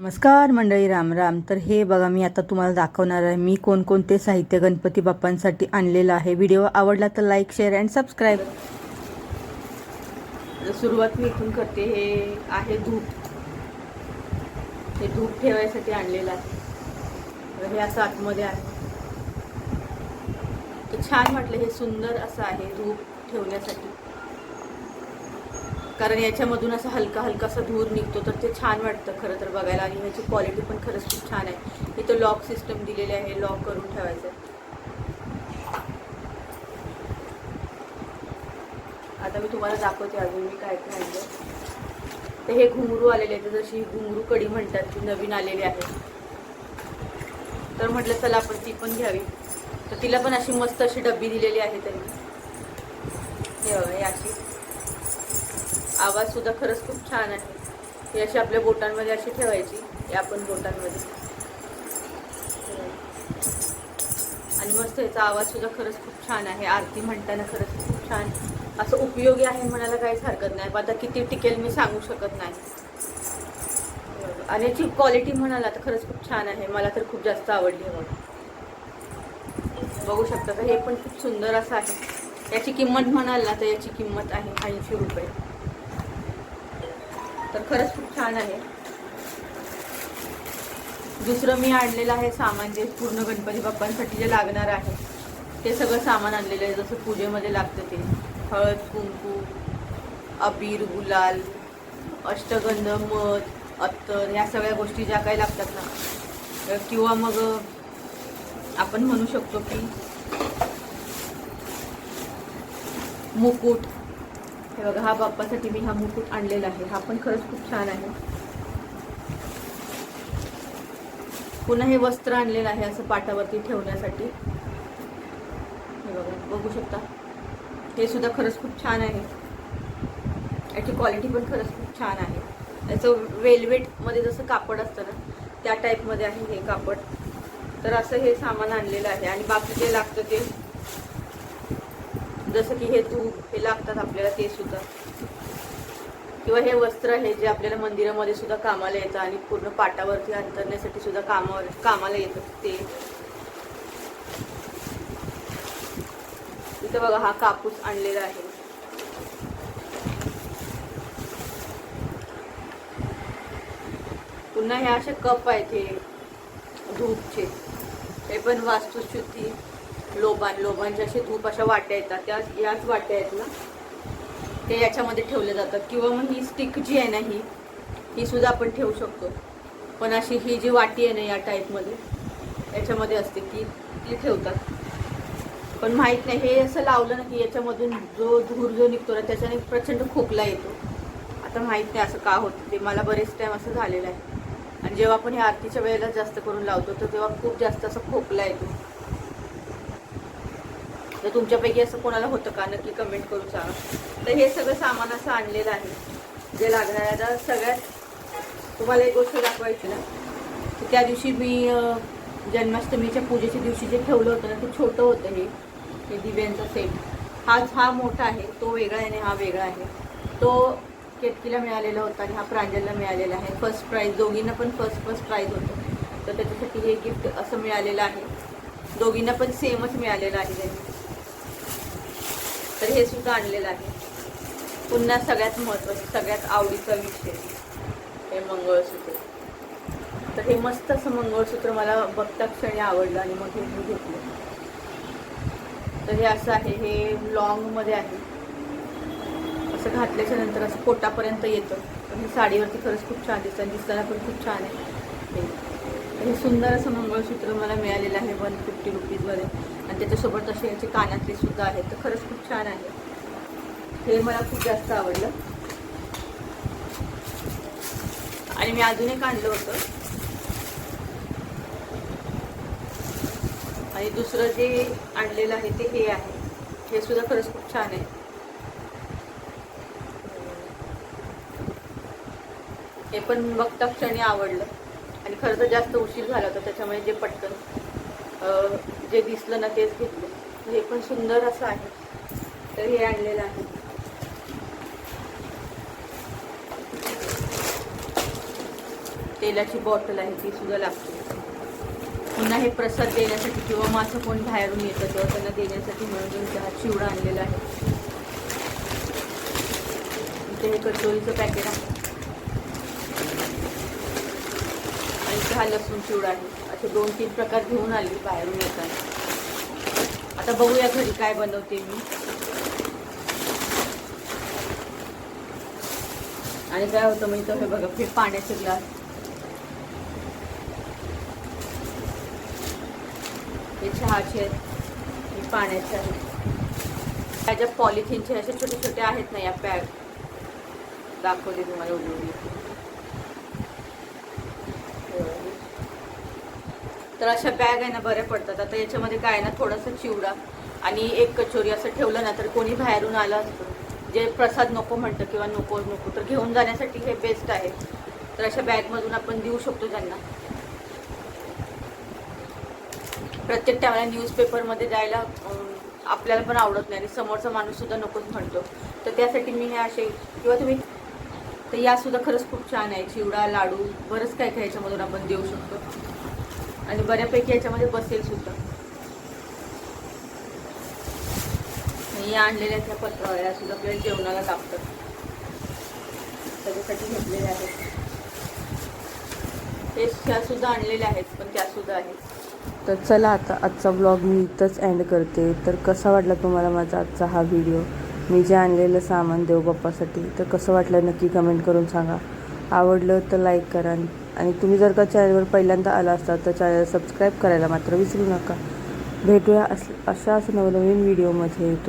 नमस्कार मंडळी राम राम. तर हे बघा मी आता तुम्हाला दाखवणार आहे मी कोणकोणते साहित्य गणपती बाप्पांसाठी आणलेलं आहे. व्हिडिओ आवडला तर लाईक शेअर अँड सबस्क्राईब सुरुवात मी इथून करते. हे आहे धूप. हे धूप ठेवायसाठी आणलेलं आहे. तर हे असं आतमध्ये आहे. तर छान वाटलं हे सुंदर असं आहे धूप ठेवण्यासाठी. कारण याच्यामधून असं हलका हलकासा धूर निघतो तर ते छान वाटतं खरं तर बघायला. आणि ह्याची क्वालिटी पण खरंच खूप छान आहे. इथं लॉक सिस्टम दिलेली आहे लॉक करून ठेवायचं. आता मी तुम्हाला दाखवते अजून मी काय काय आणलं तर हे घुंगरू आलेले आहेत जशी घुंगरू कडी म्हणतात ती नवीन आलेली आहे. तर म्हटलं चला आपण ती पण घ्यावी. तर तिला पण अशी मस्त अशी डब्बी दिलेली आहे त्यांनी. हे अशी. आवाज सुद्धा खरंच खूप छान आहे. ही अशी आपल्या बोटांमध्ये अशी ठेवायची या आपण बोटांमध्ये. आणि मस्त याचा आवाज सुद्धा खरंच खूप छान आहे. आरती म्हणताना खरंच खूप छान. असं उपयोगी आहे म्हणायला काहीच हरकत नाही. आता किती टिकेल मी सांगू शकत नाही. आणि याची क्वालिटी म्हणाला तर खरंच खूप छान आहे. मला तर खूप जास्त आवडली आहे बघू शकता तर हे पण खूप सुंदर असं आहे. याची किंमत म्हणाल ना तर याची किंमत आहे ऐंशी रुपये. तर खरंच खूप छान आहे. दुसरं मी आणलेलं आहे सामान जे पूर्ण गणपती बाप्पांसाठी जे लागणार आहे ते सगळं सामान आणलेलं आहे जसं पूजेमध्ये लागतं ते. हळद कुंकू अबीर गुलाल अष्टगंध मध अत्तर ह्या सगळ्या गोष्टी ज्या काही लागतात ना किंवा मग आपण म्हणू शकतो की मुकुट हे बघा हा बाप्पासाठी मी हा मुकुट आणलेला आहे. हा पण खरंच खूप छान आहे. पुन्हा हे वस्त्र आणलेलं आहे असं पाटावरती ठेवण्यासाठी. हे बघा बघू शकता. हे सुद्धा खरंच खूप छान आहे. याची क्वालिटी पण खरंच खूप छान आहे. याचं वेलवेटमध्ये जसं कापड असतं ना त्या टाईपमध्ये आहे हे कापड. तर असं हे सामान आणलेलं आहे. आणि बाकी जे लागतं ते जसं की हे धूप हे लागतात आपल्याला ते सुद्धा. किंवा हे वस्त्र आहे जे आपल्याला मंदिरामध्ये सुद्धा कामाला येतं आणि पूर्ण पाटावरती अंतरण्यासाठी सुद्धा कामावर कामाला येतं ते. इथं बघा हा कापूस आणलेला आहे. पुन्हा हे असे कप आहेत हे धूपचे. हे पण वास्तुशुद्धी. लोबान लोबांचे असे धूप अशा वाट्या येतात त्या याच वाट्या आहेत ना ते याच्यामध्ये ठेवले जातात. किंवा मग ही स्टिक जी आहे ना ही ही सुद्धा आपण ठेवू शकतो. पण अशी ही जी वाटी आहे ना या टाईपमध्ये याच्यामध्ये असते की ती ठेवतात. पण माहीत नाही हे असं लावलं ना की याच्यामधून जो धूर जो निघतो ना त्याच्याने प्रचंड खोकला येतो. आता माहीत नाही असं का होतं ते मला बरेच टाईम असं झालेलं आहे. आणि जेव्हा आपण हे आरतीच्या वेळेला जास्त करून लावतो तर तेव्हा खूप जास्त असं खोकला येतो. तर तुमच्यापैकी असं कोणाला होतं का? नक्की कमेंट करून सांगा. तर हे सगळं सामान असं आणलेलं आहे. जे लागणार आहे आता सगळ्यात तुम्हाला एक गोष्ट दाखवायची ना? तर त्या दिवशी मी जन्माष्टमीच्या पूजेच्या दिवशी जे ठेवलं होतं ना ते छोटं होतं हे. हे दिव्यांचा सेट हा हा मोठा आहे तो वेगळा आहे आणि हा वेगळा आहे. तो केतकीला मिळालेला होता आणि हा प्रांजलला मिळालेला आहे. फर्स्ट प्राईज दोघींना पण फर्स्ट फर्स्ट प्राईज होतं. तर त्याच्यासाठी हे गिफ्ट असं मिळालेलं आहे. दोघींना पण सेमच मिळालेलं आहे. त्यांनी तर हे सुद्धा आणलेलं आहे. पुन्हा सगळ्यात महत्त्वाचं सगळ्यात आवडीचा विषय. हे मंगळसूत्र. तर हे मस्त असं मंगळसूत्र मला बघता क्षणी आवडलं आणि मग हे मी घेतलं. तर हे असं आहे हे लॉंगमध्ये आहे. असं घातल्याच्या नंतर असं पोटापर्यंत येतं. पण हे साडीवरती खरंच खूप छान दिसतं आणि दिसताना पण खूप छान आहे. हे सुंदर असं मंगळसूत्र मला मिळालेलं आहे वन फिफ्टी रुपीजमध्ये आणि त्याच्यासोबत असे याचे कानातले सुद्धा आहेत. तर खरंच खूप छान आहे. हे मला खूप जास्त आवडलं. आणि मी अजून एक आणलं होतं. आणि दुसरं जे आणलेलं आहे ते हे आहे. हे सुद्धा खरंच खूप छान आहे. हे पण बघता क्षणी आवडलं. आणि खरं तर जास्त उशीर झाला होता त्याच्यामुळे जे पटकन जे दिसलं ना तेच घेतलं. हे पण सुंदर असं आहे. तर हे आणलेलं आहे. तेलाची बॉटल आहे ती सुद्धा लागते. पुन्हा हे प्रसाद देण्यासाठी किंवा माझं कोण बाहेरून येतं तेव्हा त्यांना देण्यासाठी म्हणून हा चिवडा आणलेला आहे. इथे हे कचोरीचं पॅकेट आहे. आणि हा लसूण चिवडा आहे असे दोन तीन प्रकार घेऊन आली बाहेरून येताना. आता बघूया घरी काय बनवते मी. आणि काय होतं म्हणजे हे बघा हे पाण्याचे ग्लास. हे चहाचे आहेत हे पाण्याचे आहेत. त्याच्या पॉलिथिनचे असे छोटे छोटे आहेत ना या पॅक दाखवले तुम्हाला उघडून तर अशा बॅग आहे ना बऱ्या पडतात. आता याच्यामध्ये काय आहे ना थोडासा चिवडा आणि एक कचोरी असं ठेवलं ना तर कोणी बाहेरून आलं असतं. जे प्रसाद नको म्हणतं किंवा नको नको तर घेऊन जाण्यासाठी हे बेस्ट आहे. तर अशा बॅगमधून आपण देऊ शकतो त्यांना. प्रत्येक टायमाला न्यूजपेपरमध्ये जायला आपल्याला पण आवडत नाही. आणि समोरचा माणूससुद्धा नकोच म्हणतो. तर त्यासाठी मी हे असे किंवा तुम्ही तर यासुद्धा खरंच खूप छान आहे. चिवडा लाडू बरंच काय काय याच्यामधून आपण देऊ शकतो. आणि बऱ्यापैकी याच्यामध्ये बसेल सुद्धा. या आणलेल्या त्या पत्रावळ्या सुद्धा आपल्याला जेवणाला लागतात. त्याच्यासाठी घेतलेल्या आहेत. हे त्या सुद्धा आणलेल्या आहेत पण त्या सुद्धा आहेत. तर चला आता आजचा ब्लॉग मी इथंच एंड करते. तर कसा वाटला तुम्हाला माझा आजचा हा व्हिडिओ मी जे आणलेलं सामान देवबाप्पासाठी तर कसं वाटलं नक्की कमेंट करून सांगा. आवडलं तर लाईक करा. आणि तुम्ही जर का चॅनलवर पहिल्यांदा आला असता तर चॅनल सबस्क्राईब करायला मात्र विसरू नका. भेटूया अस अशाच नवनवीन व्हिडिओमध्ये येतो